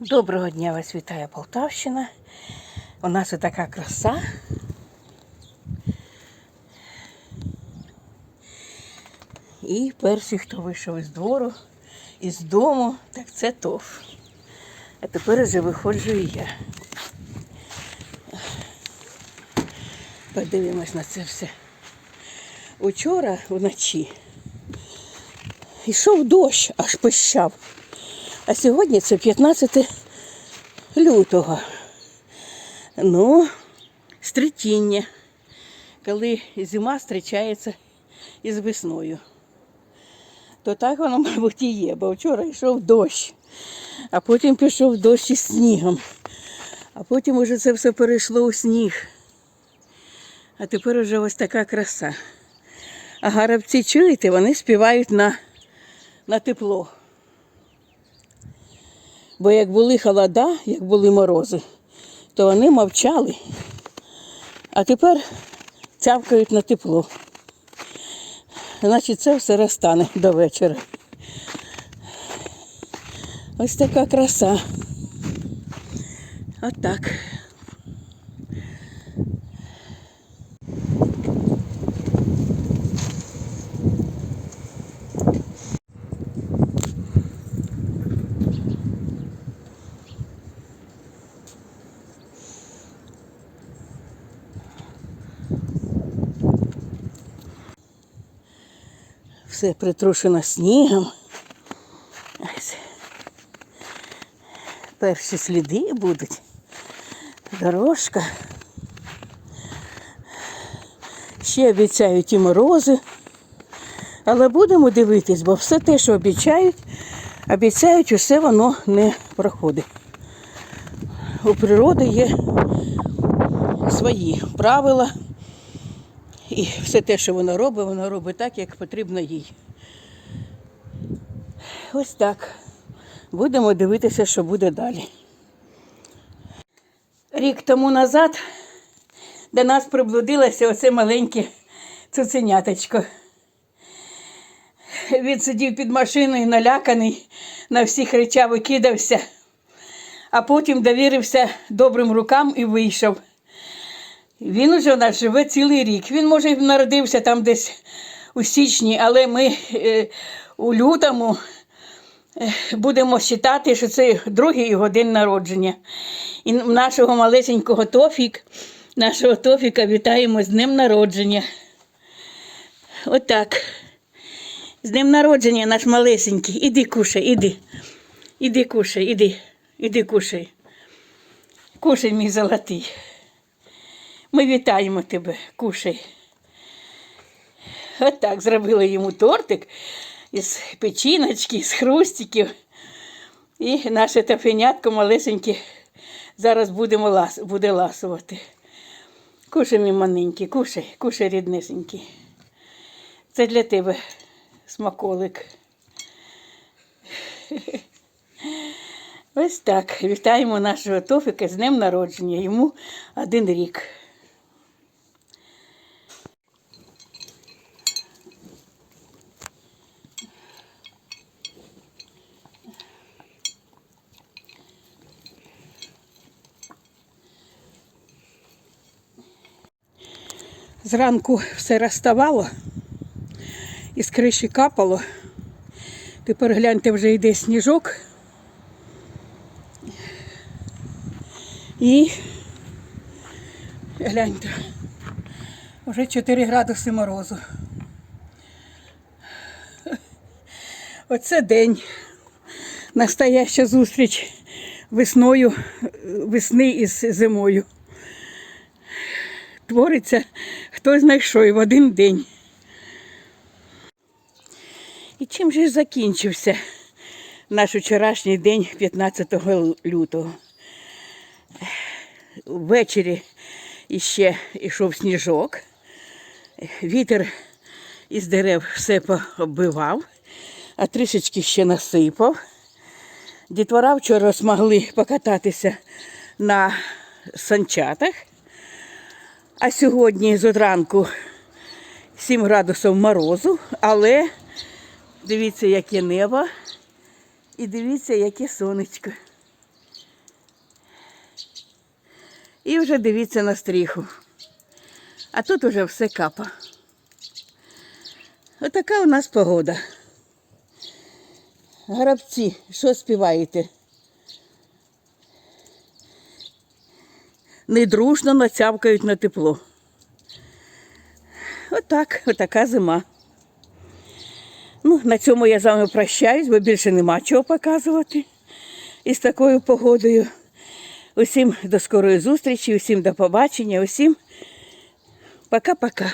Доброго дня вас вітає Полтавщина. У нас така краса. І перший, хто вийшов із двору, із дому, так це ТОВ. А тепер вже виходжу і я. Подивимось на це все. Учора вночі йшов дощ, аж пищав. А сьогодні це 15 лютого. Ну, стрітіння, коли зима зустрічається із весною. То так воно, мабуть, і є, бо вчора йшов дощ, а потім пішов дощ із снігом. А потім уже це все перейшло у сніг. А тепер уже ось така краса. А гарабці, чуєте, вони співають на, на тепло. Бо як були холода, як були морози, то вони мовчали. А тепер цявкають на тепло. Значить, це все розтане до вечора. Ось така краса. Отак. Все притрушено снігом. Перші сліди будуть. Дорожка. Ще обіцяють і морози. Але будемо дивитись, бо все те, що обіцяють, обіцяють, усе воно не проходить. У природи є свої правила. І все те, що вона робить, вона робить так, як потрібно їй. Ось так. Будемо дивитися, що буде далі. Рік тому назад до нас приблудилося оце маленьке цуценяточко. Він сидів під машиною наляканий, на всіх речах викидався, а потім довірився добрим рукам і вийшов. Він уже у нас живе цілий рік. Він, може, народився там десь у січні, але ми е, у лютому е, будемо вважати, що це другий його день народження. І нашого малесенького Тофік, нашого Тофіка вітаємо з днем народження. Отак. З днем народження наш малесенький. Іди кушай, іди. Іди кушай, іди, іди кушай. Кушай, мій золотий. Ми вітаємо тебе, кушай. Отак зробили йому тортик із печіночки, з хрустиків. І наше тафенятко малесеньке зараз будемо лас, буде ласувати. Кушай, мій маленький, кушай, кушай, ріднесенький. Це для тебе смаколик. Ось так. Вітаємо нашого Тофіка з днем народження. Йому один рік. Зранку все розставало, із криші капало. Тепер гляньте, вже йде сніжок. І гляньте, вже 4 градуси морозу. Оце день. Настояща зустріч весною, весни із зимою. Твориться хто знайшов в один день. І чим же закінчився наш вчорашній день 15 лютого? Ввечері іще йшов сніжок, вітер із дерев все пооббивав, а трішечки ще насипав. Дітвора вчора змогли покататися на санчатах, а сьогодні з одранку 7 градусів морозу, але дивіться, яке небо і дивіться, яке сонечко. І вже дивіться на стріху. А тут уже все капа. Отака у нас погода. Грабці, що співаєте? Недружно нацявкають на тепло. Отак, отака зима. Ну, на цьому я з вами прощаюсь, бо більше нема чого показувати із такою погодою. Усім до скорої зустрічі, усім до побачення, усім пока-пока.